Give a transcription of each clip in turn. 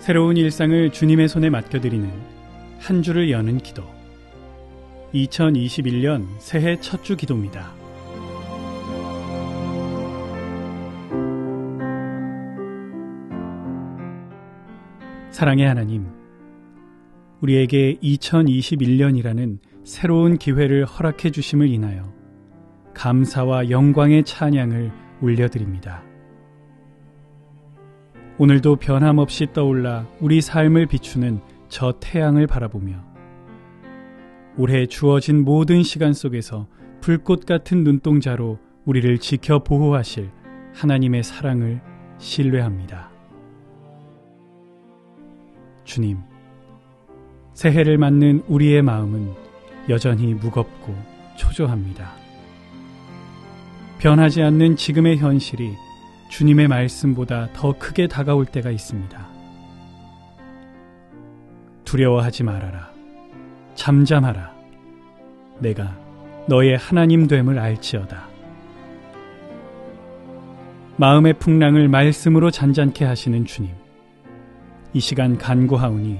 새로운 일상을 주님의 손에 맡겨드리는 한 주를 여는 기도. 2021년 새해 첫 주 기도입니다. 사랑의 하나님, 우리에게 2021년이라는 새로운 기회를 허락해 주심을 인하여 감사와 영광의 찬양을 올려드립니다. 오늘도 변함없이 떠올라 우리 삶을 비추는 저 태양을 바라보며 올해 주어진 모든 시간 속에서 불꽃 같은 눈동자로 우리를 지켜 보호하실 하나님의 사랑을 신뢰합니다. 주님, 새해를 맞는 우리의 마음은 여전히 무겁고 초조합니다. 변하지 않는 지금의 현실이 주님의 말씀보다 더 크게 다가올 때가 있습니다. 두려워하지 말아라. 잠잠하라. 내가 너의 하나님 됨을 알지어다. 마음의 풍랑을 말씀으로 잔잔케 하시는 주님. 이 시간 간구하오니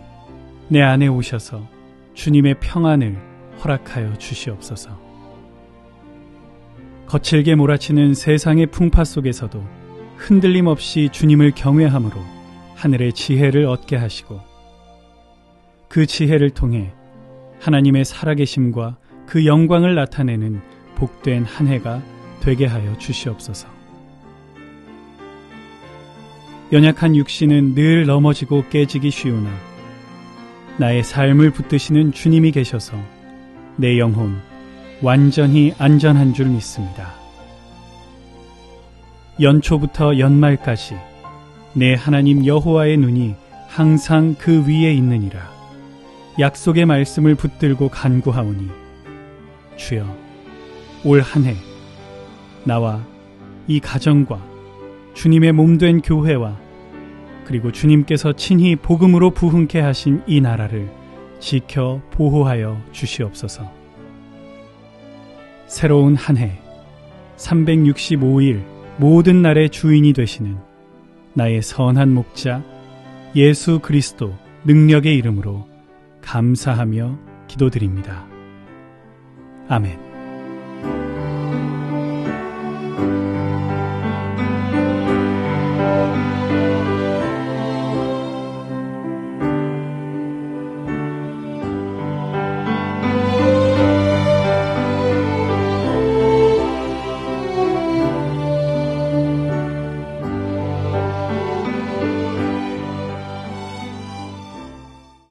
내 안에 오셔서 주님의 평안을 허락하여 주시옵소서. 거칠게 몰아치는 세상의 풍파 속에서도 흔들림 없이 주님을 경외함으로 하늘의 지혜를 얻게 하시고 그 지혜를 통해 하나님의 살아계심과 그 영광을 나타내는 복된 한 해가 되게 하여 주시옵소서. 연약한 육신은 늘 넘어지고 깨지기 쉬우나 나의 삶을 붙드시는 주님이 계셔서 내 영혼 완전히 안전한 줄 믿습니다. 연초부터 연말까지 내 하나님 여호와의 눈이 항상 그 위에 있느니라. 약속의 말씀을 붙들고 간구하오니 주여 올 한 해 나와 이 가정과 주님의 몸된 교회와 그리고 주님께서 친히 복음으로 부흥케 하신 이 나라를 지켜 보호하여 주시옵소서. 새로운 한 해 365일 모든 날의 주인이 되시는 나의 선한 목자 예수 그리스도 능력의 이름으로 감사하며 기도드립니다. 아멘.